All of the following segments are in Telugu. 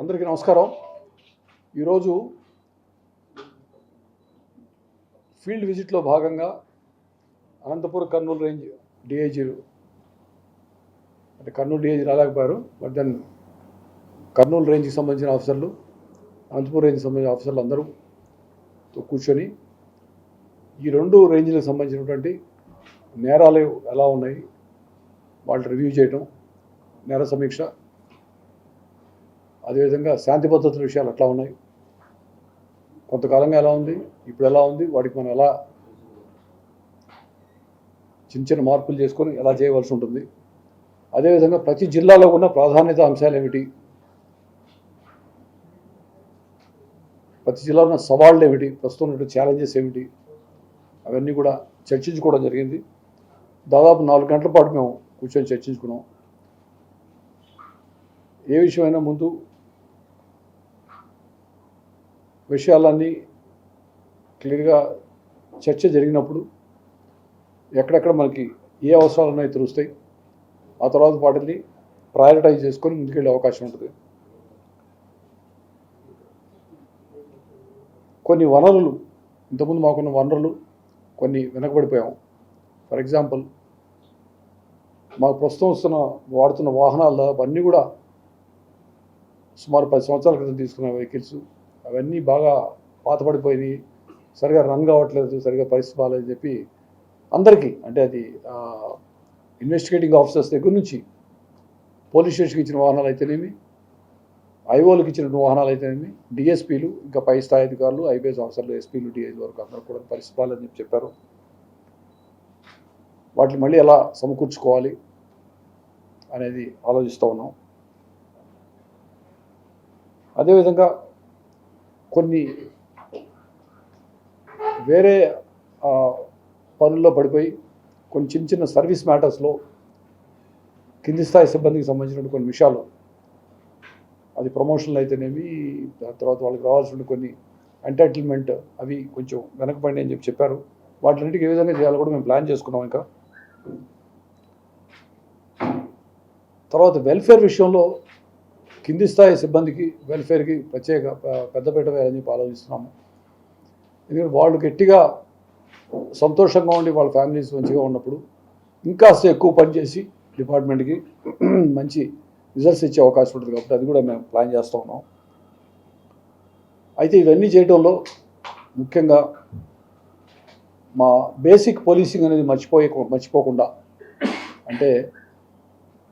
అందరికీ నమస్కారం. ఈరోజు ఫీల్డ్ విజిట్లో భాగంగా అనంతపురం కర్నూలు రేంజ్ డిఐజీలు అంటే కర్నూలు డిఐజీ రాలేకపోయారు. బట్ దెన్ కర్నూలు రేంజ్కి సంబంధించిన ఆఫీసర్లు అనంతపురం రేంజ్కి సంబంధించిన ఆఫీసర్లు అందరూ కూర్చొని ఈ రెండు రేంజ్లకు సంబంధించినటువంటి నేరాలు ఎలా ఉన్నాయి వాళ్ళు రివ్యూ చేయటం నేర సమీక్ష అదేవిధంగా శాంతి భద్రతల విషయాలు అట్లా ఉన్నాయి. కొంతకాలంగా ఎలా ఉంది? ఇప్పుడు ఎలా ఉంది? వాటికి మనం ఎలా చిన్న చిన్న మార్పులు చేసుకొని ఎలా చేయవలసి ఉంటుంది? అదేవిధంగా ప్రతి జిల్లాలో ఉన్న ప్రాధాన్యత అంశాలు ఏమిటి? ప్రతి జిల్లాలో ఉన్న సవాళ్ళు ఏమిటి? ప్రస్తుతం ఉన్నటువంటి ఛాలెంజెస్ ఏమిటి? అవన్నీ కూడా చర్చించుకోవడం జరిగింది. దాదాపు నాలుగు గంటల పాటు మేము కూర్చొని చర్చించుకున్నాం. ఏ విషయమైనా ముందు విషయాలన్నీ క్లియర్గా చర్చ జరిగినప్పుడు ఎక్కడెక్కడ మనకి ఏ అవసరాలు ఉన్నాయో తెలుస్తాయి. ఆ తర్వాత వాటిని ప్రయారిటైజ్ చేసుకొని ముందుకెళ్ళే అవకాశం ఉంటుంది. కొన్ని వనరులు ఇంతకుముందు మాకున్న వనరులు కొన్ని వెనకబడిపోయాము. ఫర్ ఎగ్జాంపుల్ మాకు ప్రస్తుతం వస్తున్న వాడుతున్న వాహనాలు అవన్నీ కూడా సుమారు పది సంవత్సరాల క్రితం తీసుకున్న వెహికల్స్. అవన్నీ బాగా పాతపడిపోయినాయి సరిగా రన్ కావట్లేదు సరిగా పరిస్థితి బాగాలేదని చెప్పి అందరికీ అంటే అది ఇన్వెస్టిగేటింగ్ ఆఫీసర్స్ దగ్గర నుంచి పోలీస్ స్టేషన్కి ఇచ్చిన వాహనాలు అయితేనేమి ఐఓలకు ఇచ్చిన వాహనాలు అయితేనేమి డిఎస్పీలు ఇంకా పై స్థాయి అధికారులు ఐపీఎస్ ఆఫీసర్లు ఎస్పీలు డిఐజీ వరకు అందరూ కూడా పరిస్థితి బాగాలేదని చెప్పి చెప్పారు. వాటిని మళ్ళీ ఎలా సమకూర్చుకోవాలి అనేది ఆలోచిస్తూ ఉన్నాం. అదేవిధంగా కొన్ని వేరే పనుల్లో పడిపోయి కొన్ని చిన్న చిన్న సర్వీస్ మ్యాటర్స్లో కింది స్థాయి సిబ్బందికి సంబంధించిన కొన్ని విషయాలు. అది ప్రమోషన్లు అయితేనేమి దాని తర్వాత వాళ్ళకి రావాల్సిన కొన్ని ఎంటైటిల్మెంట్ అవి కొంచెం వెనకపడి అని చెప్పి చెప్పారు. వాటిన్నిటికి ఏ విధంగా చేయాలో కూడా మేము ప్లాన్ చేసుకున్నాం ఇంకా. తర్వాత వెల్ఫేర్ విషయంలో కింది స్థాయి సిబ్బందికి వెల్ఫేర్కి ప్రత్యేక పెద్దపీట వేయాలని చెప్పి ఆలోచిస్తున్నాము. ఎందుకంటే వాళ్ళు గట్టిగా సంతోషంగా ఉండి వాళ్ళ ఫ్యామిలీస్ మంచిగా ఉన్నప్పుడు ఇంకాస్త ఎక్కువ పని చేసి డిపార్ట్మెంట్కి మంచి రిజల్ట్స్ ఇచ్చే అవకాశం ఉంటుంది కాబట్టి అది కూడా మేము ప్లాన్ చేస్తూ ఉన్నాం. అయితే ఇవన్నీ చేయడంలో ముఖ్యంగా మా బేసిక్ పోలీసింగ్ అనేది మర్చిపోయే మర్చిపోకుండా అంటే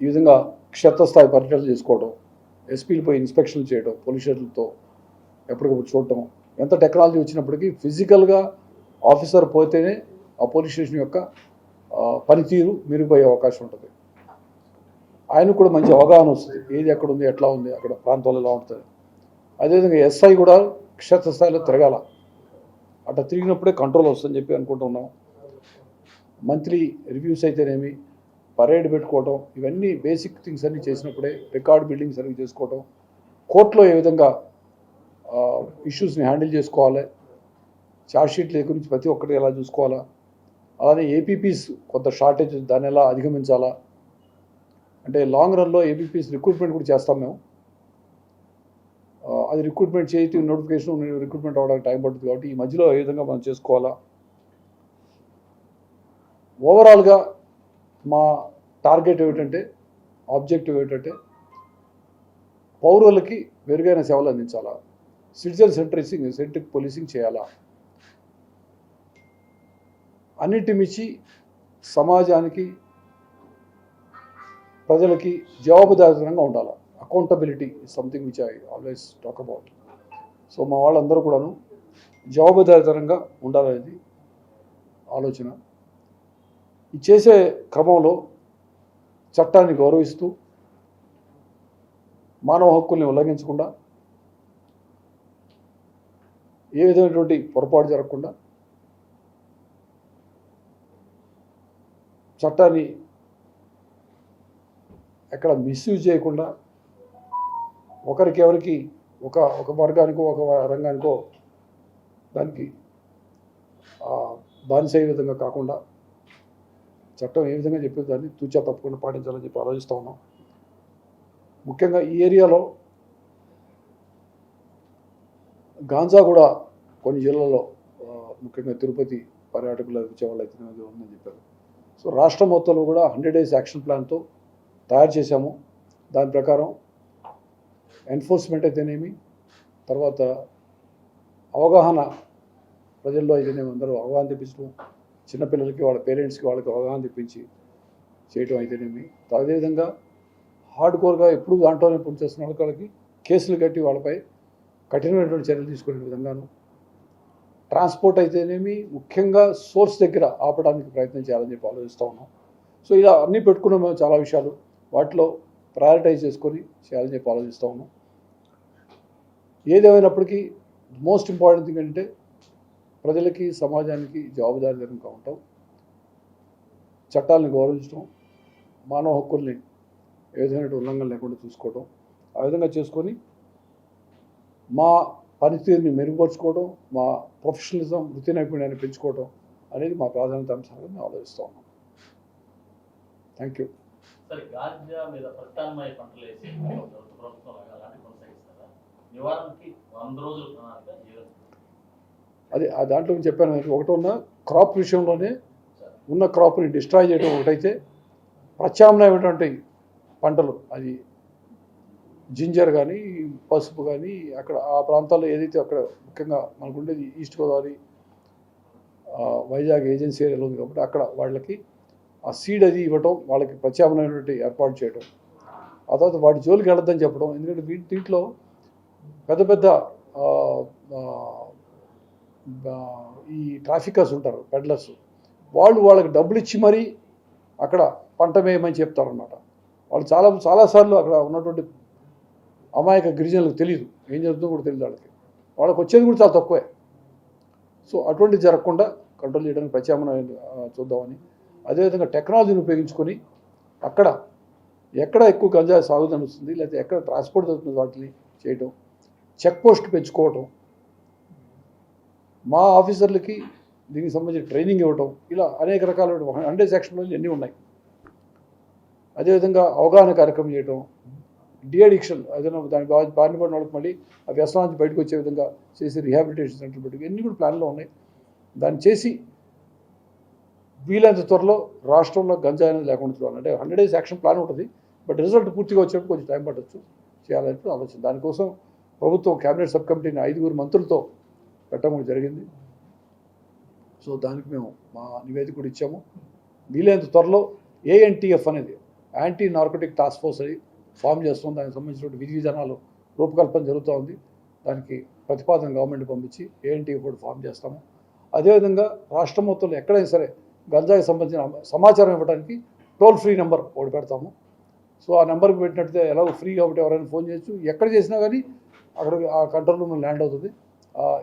ఈ విధంగా క్షేత్రస్థాయి పర్యటనలు చేసుకోవడం ఎస్పీలు పోయి ఇన్స్పెక్షన్లు చేయడం పోలీస్ స్టేషన్లతో ఎప్పటికప్పుడు చూడటం ఎంత టెక్నాలజీ వచ్చినప్పటికీ ఫిజికల్గా ఆఫీసర్ పోతేనే ఆ పోలీస్ స్టేషన్ యొక్క పనితీరు మెరుగుపోయే అవకాశం ఉంటుంది. ఆయనకు కూడా మంచి అవగాహన వస్తుంది. ఏది ఎక్కడ ఉంది ఎట్లా ఉంది అక్కడ ప్రాంతాలు ఎలా ఉంటుంది. అదేవిధంగా ఎస్ఐ కూడా క్షేత్రస్థాయిలో తిరగాల. అట్లా తిరిగినప్పుడే కంట్రోల్ వస్తుందని చెప్పి అనుకుంటున్నాం. మంత్లీ రివ్యూస్ అయితేనేమి పరేడ్ పెట్టుకోవటం ఇవన్నీ బేసిక్ థింగ్స్ అన్నీ చేసినప్పుడే రికార్డ్ బిల్డింగ్స్ అన్ని చేసుకోవటం కోర్టులో ఏ విధంగా ఇష్యూస్ని హ్యాండిల్ చేసుకోవాలి ఛార్జ్షీట్ల గురించి ప్రతి ఒక్కటి ఎలా చూసుకోవాలా అలానే ఏపీపీస్ కొంత షార్టేజ్ దాన్ని ఎలా అధిగమించాలా అంటే లాంగ్ రన్లో ఏపీపీస్ రిక్రూట్మెంట్ కూడా చేస్తాం మేము. అది రిక్రూట్మెంట్ చేసి నోటిఫికేషన్ రిక్రూట్మెంట్ అవ్వడానికి టైం పడుతుంది కాబట్టి ఈ మధ్యలో ఏ విధంగా మనం చేసుకోవాలా. ఓవరాల్గా మా టార్గెట్ ఏమిటంటే ఆబ్జెక్టివ్ ఏమిటంటే పౌరులకి మెరుగైన సేవలు అందించాలా? సిటిజన్ సెంట్రిసింగ్ సెంట్రిక్ పోలీసింగ్ చేయాలా? అన్నిటి మించి సమాజానికి ప్రజలకి జవాబుదారితనంగా ఉండాలి? Accountability something which I always talk about so మా వాళ్ళందరూ కూడాను జవాబుదారితనంగా ఉండాలనేది ఆలోచన. చేసే క్రమంలో చట్టాన్ని గౌరవిస్తూ మానవ హక్కుల్ని ఉల్లంఘించకుండా ఏ విధమైనటువంటి పొరపాటు జరగకుండా చట్టాన్ని ఎక్కడ మిస్యూజ్ చేయకుండా ఒకరికెవరికి ఒక ఒక వర్గానికో ఒక రంగానికో దానికి బానిసే బానిస విధంగా కాకుండా చట్టం ఏ విధంగా చెప్పిన దాన్ని తూచా తప్పకుండా పాటించాలని చెప్పి ఆలోచిస్తూ ఉన్నాం. ముఖ్యంగా ఈ ఏరియాలో గాంజా కూడా కొన్ని జిల్లాల్లో ముఖ్యంగా తిరుపతి పర్యాటకులు వచ్చే వాళ్ళు అయితే ఉందని చెప్పారు. సో రాష్ట్రం మొత్తంలో కూడా హండ్రెడ్ డేస్ యాక్షన్ ప్లాన్తో తయారు చేశాము. దాని ప్రకారం ఎన్ఫోర్స్మెంట్ అయితేనేమి తర్వాత అవగాహన ప్రజల్లో అయితేనేమి అందరూ అవగాహన తెప్పించడం చిన్నపిల్లలకి వాళ్ళ పేరెంట్స్కి వాళ్ళకి అవగాహన తెప్పించి చేయటం అయితేనేమి. అదేవిధంగా హార్డ్ కోర్గా ఎప్పుడు దాంట్లోనే పనిచేస్తున్న వాళ్ళకి కేసులు కట్టి వాళ్ళపై కఠినమైనటువంటి చర్యలు తీసుకునే విధంగాను ట్రాన్స్పోర్ట్ అయితేనేమి ముఖ్యంగా సోర్స్ దగ్గర ఆపడానికి ప్రయత్నం చేయాలని చెప్పి ఆలోచిస్తూ ఉన్నాం. సో ఇలా అన్నీ పెట్టుకున్నాం మేము చాలా విషయాలు. వాటిలో ప్రయారిటైజ్ చేసుకొని చేయాలని చెప్పి ఆలోచిస్తూ ఉన్నాం. ఏదేమైనప్పటికీ మోస్ట్ ఇంపార్టెంట్ థింగ్ ఏంటంటే ప్రజలకి సమాజానికి జవాబుదారీతనంగా ఉంటాం చట్టాలను గౌరవించడం మానవ హక్కుల్ని ఏ విధమైన ఉల్లంఘన లేకుండా చూసుకోవడం ఆ విధంగా చేసుకొని మా పనితీరుని మెరుగుపరుచుకోవడం మా ప్రొఫెషనలిజం వృత్తి నైపుణ్యాన్ని పెంచుకోవడం అనేది మా ప్రాధాన్యత అంశాలుగా మేము ఆలోచిస్తూ ఉన్నాం. థ్యాంక్ యూ నివారణకి వంద రోజుల ప్రణాళిక అది ఆ దాంట్లో చెప్పాను ఒకటి ఉన్న క్రాప్ విషయంలోనే ఉన్న క్రాప్ని డిస్ట్రాయ్ చేయడం ఒకటైతే ప్రత్యామ్నాయమైనటువంటి పంటలు. అది జింజర్ కానీ పసుపు కానీ అక్కడ ఆ ప్రాంతాల్లో ఏదైతే అక్కడ ముఖ్యంగా మనకు ఉండేది ఈస్ట్ గోదావరి వైజాగ్ ఏజెన్సీ ఏరియాలో ఉంది కాబట్టి అక్కడ వాళ్ళకి ఆ సీడ్ అది ఇవ్వటం వాళ్ళకి ప్రత్యామ్నాయమైనటువంటి ఏర్పాటు చేయడం ఆ తర్వాత వాటి జోలికి వెళ్ళొద్దని చెప్పడం. ఎందుకంటే వీటి దీంట్లో పెద్ద పెద్ద ఈ ట్రాఫికర్స్ ఉంటారు పెడ్లర్స్ వాళ్ళు వాళ్ళకి డబ్బులు ఇచ్చి మరీ అక్కడ పంట వేయమని చెప్తారనమాట వాళ్ళు చాలా చాలాసార్లు అక్కడ ఉన్నటువంటి అమాయక గిరిజనులకు తెలియదు ఏం జరుగుతుందో కూడా తెలియదు వాళ్ళకి. వాళ్ళకి వచ్చేది కూడా చాలా తక్కువే. సో అటువంటి జరగకుండా కంట్రోల్ చేయడానికి ప్రత్యామ్నాయం చూద్దామని. అదేవిధంగా టెక్నాలజీని ఉపయోగించుకొని అక్కడ ఎక్కడ ఎక్కువ గంజా సాగు జరుగుతుంది లేకపోతే ఎక్కడ ట్రాన్స్పోర్ట్ జరుగుతుంది వాటిని చేయటం చెక్ పోస్ట్ పెంచుకోవటం మా ఆఫీసర్లకి దీనికి సంబంధించిన ట్రైనింగ్ ఇవ్వటం ఇలా అనేక రకాల హండ్రెడ్ సెక్షన్లో ఎన్ని ఉన్నాయి. అదేవిధంగా అవగాహన కార్యక్రమం చేయటం డిఅడిక్షన్ ఏదైనా దాని బారిన పడిన వాళ్ళకి మళ్ళీ ఆ వ్యసనం నుంచి బయటకు వచ్చే విధంగా చేసి రిహాబిలిటేషన్ సెంటర్ పెట్టి ఎన్ని కూడా ప్లాన్లో ఉన్నాయి. దాన్ని చేసి వీలైనంత త్వరలో రాష్ట్రంలో గంజాయి అనేది లేకుండా చూడాలి. అంటే హండ్రెడ్ డేస్ యాక్షన్ ప్లాన్ ఉంటుంది బట్ రిజల్ట్ పూర్తిగా వచ్చేప్పుడు కొంచెం టైం పట్టచ్చు. చేయాలని ఆలోచన. దానికోసం ప్రభుత్వం కేబినెట్ సబ్ కమిటీని ఐదుగురు మంత్రులతో పెట్టడం జరిగింది. సో దానికి మేము మా నివేదిక కూడా ఇచ్చాము. వీలైనంత త్వరలో ఏఎన్టీఎఫ్ అనేది యాంటీ నార్కోటిక్ టాస్క్ ఫోర్స్ అని ఫామ్ చేస్తుంది దానికి సంబంధించిన విధి విధానాలు రూపకల్పన జరుగుతూ ఉంది. దానికి ప్రతిపాదన గవర్నమెంట్ పంపించి ఏఎన్టీఎఫ్ కూడా ఫామ్ చేస్తాము. అదేవిధంగా రాష్ట్రం మొత్తంలో ఎక్కడైనా సరే గంజాకి సంబంధించిన సమాచారం ఇవ్వడానికి టోల్ ఫ్రీ నెంబర్ ఒకటి పెడతాము. సో ఆ నెంబర్కి పెట్టినట్టే ఎలాగో ఫ్రీ కాబట్టి ఎవరైనా ఫోన్ చేయొచ్చు. ఎక్కడ చేసినా కానీ అక్కడ ఆ కంట్రోల్ రూమ్ ల్యాండ్ అవుతుంది.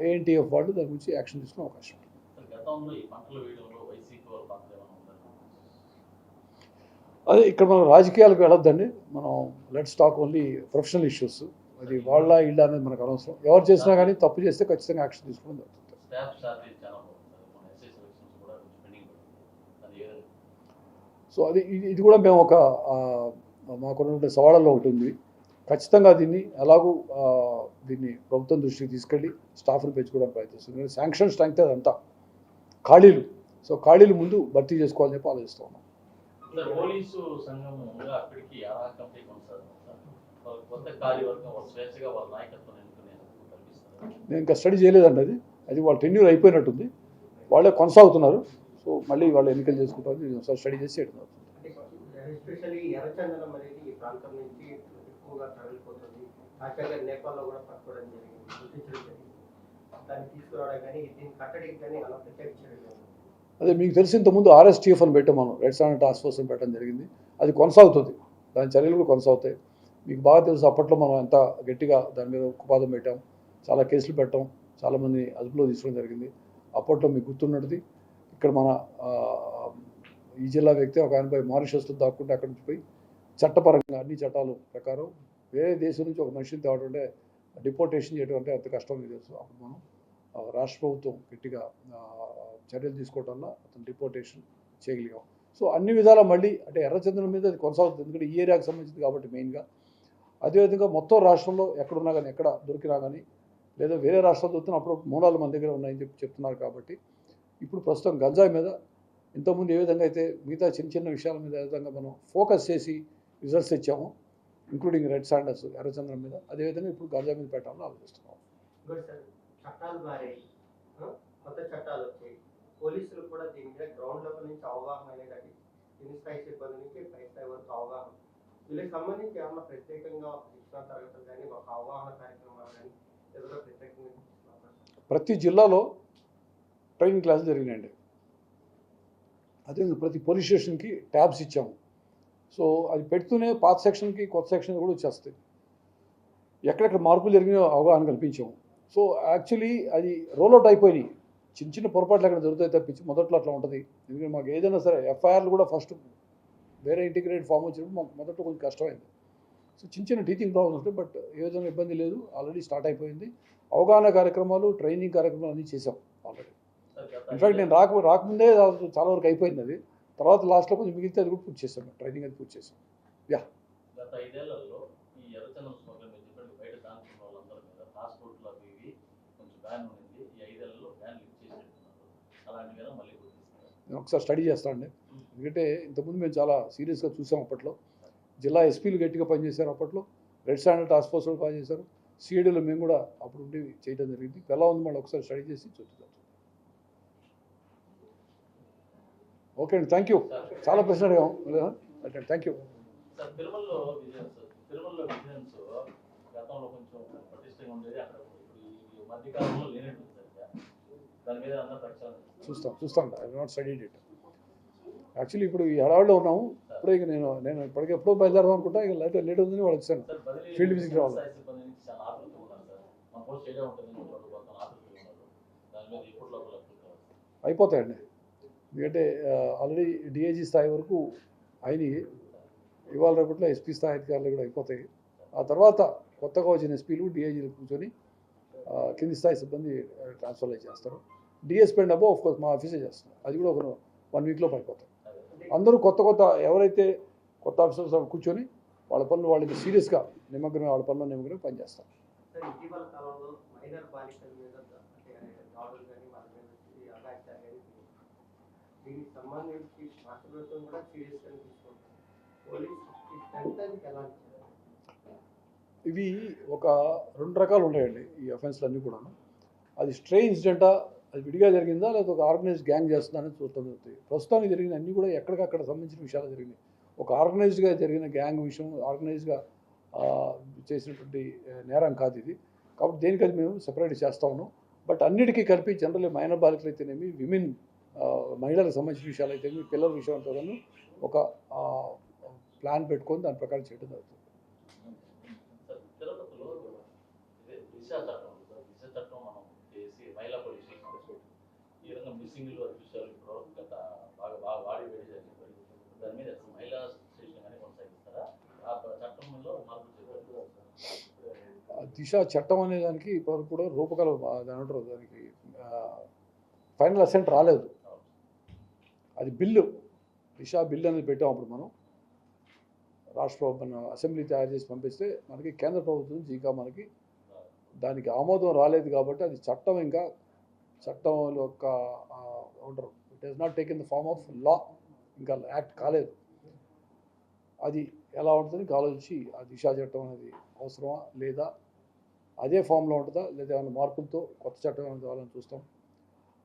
ఏఎన్టీఎఫ్ వాళ్ళు దాని గురించి యాక్షన్ తీసుకునే అవకాశం అదే ఇక్కడ మనం రాజకీయాలకు వెళ్ళొద్దండి. మనం let's talk only professional issues అది వాళ్ళ ఇళ్ళ అనేది మనకు అనవసరం. ఎవరు చేసినా కానీ తప్పు చేస్తే ఖచ్చితంగా యాక్షన్ తీసుకోవడం జరుగుతుంది. సో అది ఇది- కూడా మేము ఒక మాకున్నటువంటి సవాళ్ళలో ఒకటి ఉంది. ఖచ్చితంగా దీన్ని ఎలాగూ ఆ, దీన్ని ప్రభుత్వం దృష్టికి తీసుకెళ్ళి స్టాఫ్ని పెంచుకోవడానికి ప్రయత్నిస్తుంది. శాంక్షన్ స్ట్రెంగ్త్ అదంతా. ఖాళీలు. సో ఖాళీలు ముందు భర్తీ చేసుకోవాలని చెప్పి ఆలోచిస్తూ ఉన్నాం. నేను ఇంకా స్టడీ చేయలేదండి అది. అది వాళ్ళ టెన్యూర్ అయిపోయినట్టుంది. వాళ్ళే కొనసాగుతున్నారు. సో మళ్ళీ వాళ్ళు ఎన్నికలు చేసుకుంటారు స్టడీ చేసి చేయడం ఎక్కువగా తరలిపోతుంది. యాక్చువల్గా నేపాల్లో కూడా పట్టుకోవడం జరిగింది. గుర్తించడం జరిగింది దాన్ని తీసుకురావడం కానీ దీన్ని కట్టడికి కానీ అలా ప్రత్యేక చర్యలు అదే మీకు తెలిసి ఇంతకుముందు ఆర్ఎస్టీఎఫ్ అని పెట్టాం మనం. రెడ్ స్టాండ్ టాస్క్ ఫోర్స్ అని పెట్టడం జరిగింది. అది కొనసాగుతుంది. దాని చర్యలు కూడా కొనసాగుతాయి. మీకు బాగా తెలుసు అప్పట్లో మనం ఎంత గట్టిగా దాని మీద ఉక్కుపాదం పెట్టాం. చాలా కేసులు పెట్టాం. చాలామంది అదుపులో తీసుకోవడం జరిగింది. అప్పట్లో మీకు గుర్తున్నది ఇక్కడ మన ఈ జిల్లా వ్యక్తి ఒక ఆయనపై మారిషస్లో దాక్కుంటే అక్కడి నుంచి పోయి చట్టపరంగా అన్ని చట్టాలు ప్రకారం వేరే దేశం నుంచి ఒక మనిషిని తేవడంటే డిపోర్టేషన్ చేయడం అంటే అంత కష్టం మీకు తెలుసు. అప్పుడు మనం రాష్ట్ర ప్రభుత్వం గట్టిగా చర్యలు తీసుకోవడం వల్ల అతను డిపోర్టేషన్ చేయగలిగాం. సో అన్ని విధాలా మళ్ళీ అంటే ఎర్రచందనం మీద అది కొనసాగుతుంది. ఎందుకంటే ఈ ఏరియాకి సంబంధించింది కాబట్టి మెయిన్గా. అదేవిధంగా మొత్తం రాష్ట్రంలో ఎక్కడున్నా కానీ ఎక్కడ దొరికినా కానీ లేదా వేరే రాష్ట్రాలు చూస్తున్న అప్పుడు మూలాలు మన దగ్గర ఉన్నాయని చెప్పి చెప్తున్నారు కాబట్టి ఇప్పుడు ప్రస్తుతం గంజాయి మీద ఇంతకుముందు ఏ విధంగా అయితే మిగతా చిన్న చిన్న విషయాల మీద ఏ విధంగా మనం ఫోకస్ చేసి రిజల్ట్స్ ఇచ్చామో ఇంక్లూడింగ్ రెడ్ శాండర్స్ ఎర్రచంద్రం మీద. అదేవిధంగా ఇప్పుడు గంజాయి మీద పెట్టాలని ఆలోచిస్తున్నాం చట్టాలు మారాయి. ఆ? కొత్త చట్టాలు వచ్చాయి. పోలీసులు కూడా దీని మీద గ్రౌండ్ లెవెల్ నుంచి అవగాహన అనేది కింది స్థాయి సిబ్బంది నుంచి పై స్థాయి వరకు అవగాహన. వీళ్ళకి సంబంధించి ఏమన్నా ప్రత్యేకంగా శిక్షణ తరగతులు కానీ ఒక అవగాహన కార్యక్రమాలు కానీ ఏదో ప్రత్యేకంగా? ప్రతి జిల్లాలో ట్రైనింగ్ క్లాసులు జరిగినాయండి. అదే ప్రతి పోలీస్ స్టేషన్కి ట్యాబ్స్ ఇచ్చాము. సో అది పెడుతూనే పాత సెక్షన్కి కొత్త సెక్షన్ కూడా వచ్చేస్తాయి. ఎక్కడెక్కడ మార్పులు జరిగినాయో అవగాహన కల్పించాము. సో యాక్చువల్లీ అది రోల్అవుట్ అయిపోయినాయి. చిన్న చిన్న పొరపాట్లు ఎక్కడ జరుగుతాయి తప్పించి మొదట్లో అట్లా ఉంటుంది. ఎందుకంటే మాకు ఏదైనా సరే ఎఫ్ఐఆర్లు కూడా ఫస్ట్ వేరే ఇంటిగ్రేటెడ్ ఫామ్ వచ్చినప్పుడు మాకు మొదట్లో కొంచెం కష్టమైంది. సో చిన్న చిన్న టీచింగ్ ప్రాబ్లమ్స్ ఉంటాయి బట్ ఏ విధంగా ఇబ్బంది లేదు. ఆల్రెడీ స్టార్ట్ అయిపోయింది. అవగాహన కార్యక్రమాలు ట్రైనింగ్ కార్యక్రమాలు అన్నీ చేసాం ఆల్రెడీ. ఇన్ఫాక్ట్ నేను రాక రాకముందే చాలా వరకు అయిపోయింది అది. తర్వాత లాస్ట్లో కొంచెం మిగిలితే అది కూడా పూర్తి చేసాం ట్రైనింగ్ అది పూర్తి చేసాం గుర్తిస్తున్నారు నేను ఒకసారి స్టడీ చేస్తానండి ఎందుకంటే ఇంతకుముందు మేము చాలా సీరియస్గా చూసాం అప్పట్లో. జిల్లా ఎస్పీలు గట్టిగా పనిచేశారు అప్పట్లో. రెడ్ స్టాండర్డ్ టాస్క్ ఫోర్స్ కూడా పనిచేశారు. సిఐడీలో మేము కూడా అప్పుడు ఉండి చేయడం జరిగింది. ఎలా ఉంది మళ్ళీ ఒకసారి స్టడీ చేసి చూద్దాం. ఓకే అండి థ్యాంక్ యూ చాలా ప్రశ్న అడిగాం థ్యాంక్ యూ. చూస్తాం చూస్తాం. I not studied it actually ఇప్పుడు ఈ హడావిడిలో ఉన్నాము. ఇప్పుడే ఇక నేను నేను ఇప్పటికి ఎప్పుడో బయలుదేరదాం అనుకుంటా ఇక లేట్ లేట్ అవుతుంది వాళ్ళు వచ్చాను Field visit రావాలి. అయిపోతాయండి. ఎందుకంటే ఆల్రెడీ డిఐజీ స్థాయి వరకు అయినాయి. ఇవాళ రేపట్లో ఎస్పీ స్థాయి అధికారులు కూడా అయిపోతాయి. ఆ తర్వాత కొత్తగా వచ్చిన ఎస్పీలు డిఐజీలు కూర్చొని కింది స్థాయి సిబ్బంది ట్రాన్స్ఫర్ చేస్తారు. DSP and above of course మా ఆఫీసే చేస్తారు అది కూడా ఒక వన్ వీక్లో పడిపోతాం అందరూ కొత్త కొత్త ఎవరైతే కొత్త ఆఫీసర్స్ కూర్చొని వాళ్ళ పనులు వాళ్ళకి సీరియస్గా నిమగ్నమే వాళ్ళ పనులు నిమగ్నమే పనిచేస్తారు సార్ ఇటీవల కాలంలో మైనర్ బాలికల మీద అంటే దాడులు కానీ వాళ్ళ మీద ఈ అగాత్యాలు కానీ దీనికి సంబంధించి రాష్ట్ర ప్రభుత్వం కూడా సీరియస్గా తీసుకుంటుంది పోలీస్ ఎలా ఇవి ఒక రెండు రకాలు ఉంటాయండి ఈ అఫెన్స్లు అన్నీ కూడా అది స్ట్రే ఇన్సిడెంటా? అది విడిగా జరిగిందా? లేదా ఒక ఆర్గనైజ్ గ్యాంగ్ చేస్తుందా అనేది చూస్తాం ప్రస్తుతానికి జరిగిన అన్నీ కూడా ఎక్కడికక్కడ సంబంధించిన విషయాలు జరిగినాయి. ఒక ఆర్గనైజ్డ్గా జరిగిన గ్యాంగ్ విషయం ఆర్గనైజ్గా చేసినటువంటి నేరం కాదు ఇది. కాబట్టి దేనికది మేము సెపరేట్ చేస్తా ఉన్నాం. బట్ అన్నిటికీ కలిపి జనరల్లీ మైనర్ బాలికలు అయితేనేమి విమెన్ మహిళలకు సంబంధించిన విషయాలు అయితేనేమి పిల్లల విషయంతో ఒక ప్లాన్ పెట్టుకొని దాని ప్రకారం చేయడం జరుగుతుంది. దిశ చట్టం విషయాలు అనే దానికి ఇప్పటివరకు కూడా రూపకల్ప దాని దానికి ఫైనల్ అసెంట్ రాలేదు. అది బిల్లు దిశా బిల్లు అనేది పెట్టాం అప్పుడు మనం. రాష్ట్ర అసెంబ్లీ తయారు చేసి పంపిస్తే మనకి కేంద్ర ప్రభుత్వం నుంచి ఇంకా మనకి దానికి ఆమోదం రాలేదు కాబట్టి అది చట్టం ఇంకా చట్టం యొక్క ఉంటారు it has not take in the form of law ఇంకా యాక్ట్ కాలేదు. అది ఎలా ఉంటుందని ఆలోచించి ఆ దిశా చట్టం అనేది అవసరమా లేదా అదే ఫామ్లో ఉంటుందా లేదా ఏమైనా మార్పులతో కొత్త చట్టం ఏమైనా కావాలని చూస్తాం.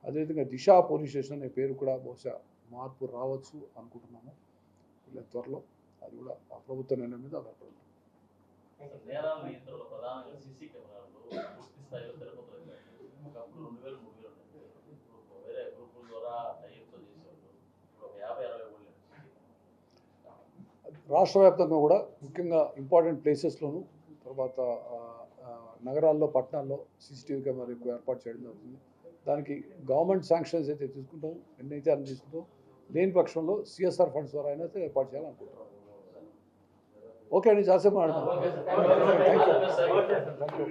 అదేవిధంగా దిశా పోలీస్ స్టేషన్ అనే పేరు కూడా బహుశా మార్పు రావచ్చు అనుకుంటున్నాము. ఇలా త్వరలో అది కూడా ఆ ప్రభుత్వ నిర్ణయం మీద ఆధారపడి రాష్ట్ర వ్యాప్తంగా కూడా ముఖ్యంగా ఇంపార్టెంట్ ప్లేసెస్లోను తర్వాత నగరాల్లో పట్టణాల్లో సీసీటీవీ కెమెరా ఎక్కువ ఏర్పాటు చేయడం జరుగుతుంది. దానికి గవర్నమెంట్ శాంక్షన్స్ అయితే తీసుకుంటాం ఎన్నైతే అన్ని తీసుకుంటాం లేని పక్షంలో సిఎస్ఆర్ ఫండ్స్ ద్వారా అయినా ఏర్పాటు చేయాలనుకుంటున్నాం ఓకే అండి చాలాసేపు sir. Thank you. Thank you